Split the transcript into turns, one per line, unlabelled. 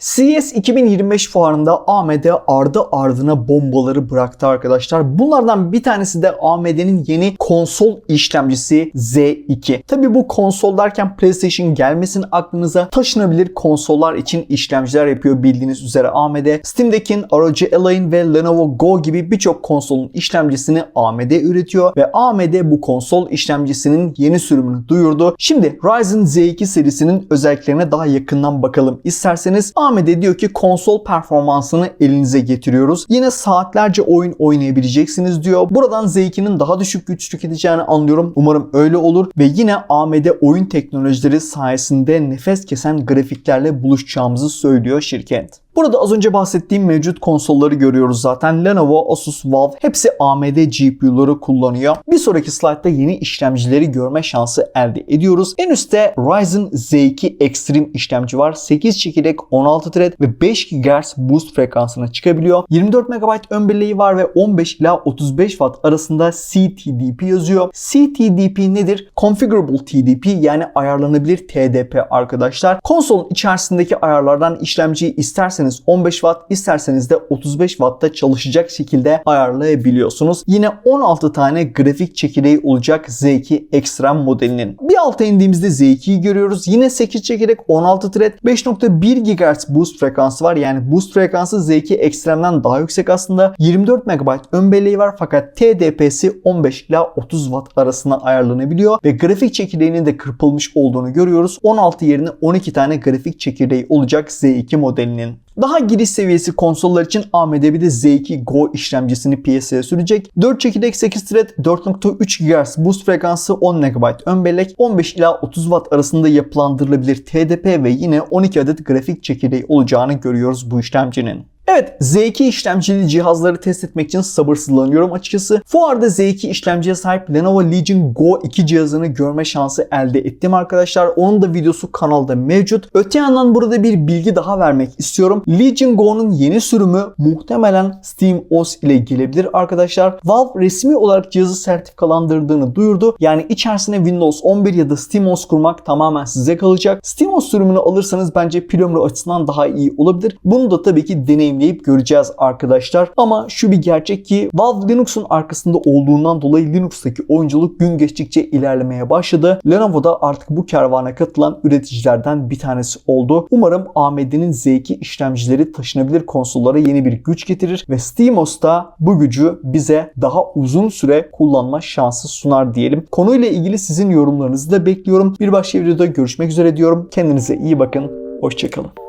CES 2025 fuarında AMD ardı ardına bombaları bıraktı arkadaşlar. Bunlardan bir tanesi de AMD'nin yeni konsol işlemcisi Z2. Tabi bu konsol derken PlayStation gelmesin aklınıza taşınabilir konsollar için işlemciler yapıyor bildiğiniz üzere AMD. Steam'deki ROG Ally ve Lenovo Go gibi birçok konsolun işlemcisini AMD üretiyor ve AMD bu konsol işlemcisinin yeni sürümünü duyurdu. Şimdi Ryzen Z2 serisinin özelliklerine daha yakından bakalım isterseniz. AMD diyor ki konsol performansını elinize getiriyoruz. Yine saatlerce oyun oynayabileceksiniz diyor. Buradan Z2'nin daha düşük güç tüketeceğini anlıyorum. Umarım öyle olur ve yine AMD oyun teknolojileri sayesinde nefes kesen grafiklerle buluşacağımızı söylüyor şirket. Burada az önce bahsettiğim mevcut konsolları görüyoruz zaten. Lenovo, Asus, Valve hepsi AMD GPU'ları kullanıyor. Bir sonraki slaytta yeni işlemcileri görme şansı elde ediyoruz. En üstte Ryzen Z2 Extreme işlemci var. 8 çekirdek 16 thread ve 5 GHz boost frekansına çıkabiliyor. 24 MB ön birliği var ve 15 ila 35 Watt arasında CTDP yazıyor. CTDP nedir? Configurable TDP yani ayarlanabilir TDP arkadaşlar. Konsolun içerisindeki ayarlardan işlemciyi isterseniz 15 Watt isterseniz de 35 Watt'ta çalışacak şekilde ayarlayabiliyorsunuz. Yine 16 tane grafik çekirdeği olacak Z2 Extreme modelinin. Bir alta indiğimizde Z2'yi görüyoruz. Yine 8 çekirdek 16 thread 5.1 GHz boost frekansı var. Yani boost frekansı Z2 Extreme'den daha yüksek aslında. 24 MB ön belleği var fakat TDP'si 15 ila 30 Watt arasında ayarlanabiliyor ve grafik çekirdeğinin de kırpılmış olduğunu görüyoruz. 16 yerine 12 tane grafik çekirdeği olacak Z2 modelinin. Daha giriş seviyesi konsollar için AMD bir de Z2 Go işlemcisini piyasaya sürecek. 4 çekirdek 8 thread 4.3 GHz boost frekansı 10 MB ön bellek 15 ila 30 Watt arasında yapılandırılabilir TDP ve yine 12 adet grafik çekirdeği olacağını görüyoruz bu işlemcinin. Evet Z2 işlemcili cihazları test etmek için sabırsızlanıyorum açıkçası. Fuarda Z2 işlemciye sahip Lenovo Legion Go 2 cihazını görme şansı elde ettim arkadaşlar. Onun da videosu kanalda mevcut. Öte yandan burada bir bilgi daha vermek istiyorum. Legion Go'nun yeni sürümü muhtemelen SteamOS ile gelebilir arkadaşlar. Valve resmi olarak cihazı sertifikalandırdığını duyurdu. Yani içerisine Windows 11 ya da SteamOS kurmak tamamen size kalacak. SteamOS sürümünü alırsanız bence pil ömrü açısından daha iyi olabilir. Bunu da tabii ki deneyim deneyimleyip göreceğiz arkadaşlar. Ama şu bir gerçek ki Valve Linux'un arkasında olduğundan dolayı Linux'taki oyunculuk gün geçtikçe ilerlemeye başladı. Lenovo da artık bu kervana katılan üreticilerden bir tanesi oldu. Umarım AMD'nin Z2 işlemcileri taşınabilir konsollara yeni bir güç getirir ve SteamOS da bu gücü bize daha uzun süre kullanma şansı sunar diyelim. Konuyla ilgili sizin yorumlarınızı da bekliyorum. Bir başka videoda görüşmek üzere diyorum. Kendinize iyi bakın. Hoşçakalın.